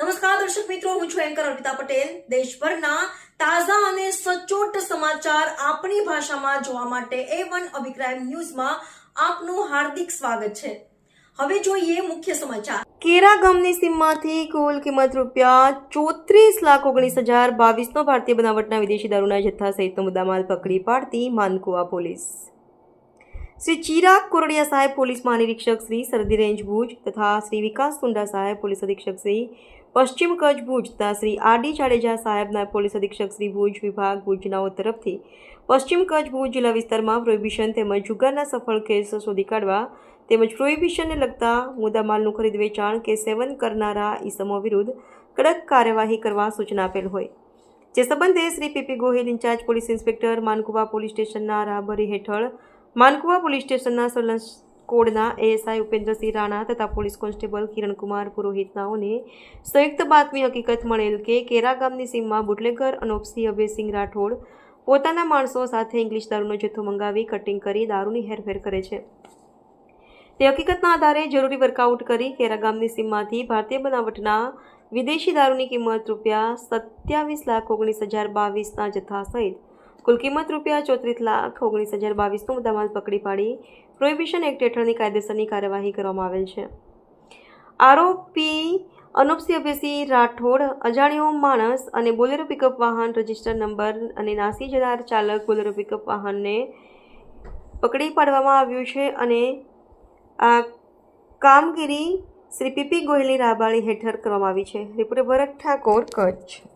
નમસ્કાર, દર્શક મિત્રો, હું છું એન્કર અર્પિતા પટેલ. દેશભરના તાજા અને સચોટ સમાચાર આપણી ભાષામાં જોવા માટે એ વન અભિપ્રાય ન્યૂઝમાં આપનું હાર્દિક સ્વાગત છે. હવે જોઈએ મુખ્ય સમાચાર. કેરા ગામની સીમમાંથી કુલ કિંમત રૂપિયા ચોત્રીસ લાખ ઓગણીસ હજાર બાવીસનો ભારતીય બનાવટના વિદેશી દારૂના જથ્થા સહિતનો મુદ્દામાલ પકડી પાડતી માનકુવા પોલીસ. શ્રી ચિરાગ કોરડિયા સાહેબ પોલીસ મહાનિરીક્ષક શ્રી સરદી રેન્જ ભુજ તથા શ્રી વિકાસ સુંડા સાહેબ પોલીસ અધિક્ષક શ્રી પશ્ચિમ કચ્છ ભુજ તથા શ્રી આરડી જાડેજા સાહેબના પોલીસ અધિક્ષક શ્રી ભુજ વિભાગ ભુજનાઓ તરફથી પશ્ચિમ કચ્છ ભુજ જિલ્લા વિસ્તારમાં પ્રોહિબિશન તેમજ જુગારના સફળ કેસ શોધી કાઢવા તેમજ પ્રોહિબિશનને લગતા મુદ્દામાલનું ખરીદ વેચાણ કે સેવન કરનારા ઈસમો વિરુદ્ધ કડક કાર્યવાહી કરવા સૂચના આપેલ હોય. જે સંબંધે Shri PP Gohil in charge police inspector Mankuva police સ્ટેશનના રાહબરી હેઠળ માનકુવા પોલીસ સ્ટેશનના સર્વેલન્સ કોડના એએસઆઈ ઉપેન્દ્રસિંહ રાણા તથા પોલીસ કોન્સ્ટેબલ કિરણકુમાર પુરોહિતનાઓને સંયુક્ત બાતમી હકીકત મળેલ કે કેરા ગામની સીમમાં બુટલેગર અનોપસિંહ અભયસિંહ રાઠોડ પોતાના માણસો સાથે ઇંગ્લિશ દારૂનો જથ્થો મંગાવી કટિંગ કરી દારૂની હેરફેર કરે છે. તે હકીકતના આધારે જરૂરી વર્કઆઉટ કરી કેરા ગામની સીમમાંથી ભારતીય બનાવટના વિદેશી દારૂની કિંમત રૂપિયા સત્યાવીસ લાખ ઓગણીસ હજાર બાવીસના જથ્થા સહિત કુલ કિંમત રૂપિયા ચોત્રીસ લાખ ઓગણીસ હજાર બાવીસનો મુદ્દામાલ પકડી પાડી. પ્રોહિબિશન એક્ટ હેઠળની કાયદેસરની કાર્યવાહી કરવામાં આવેલ છે. આરોપી અનુપસિંહ અભયસિંહ રાઠોડ, અજાણ્યો માણસ અને બોલેરો પિકઅપ વાહન રજિસ્ટર નંબર અને નાસી જનાર ચાલક બોલેરો પિકઅપ વાહનને પકડી પાડવામાં આવ્યું છે અને આ કામગીરી શ્રી પીપી ગોહિલની રાબાળી હેઠળ કરવામાં આવી છે. રિપોર્ટર ભરત ઠાકોર કચ્છ.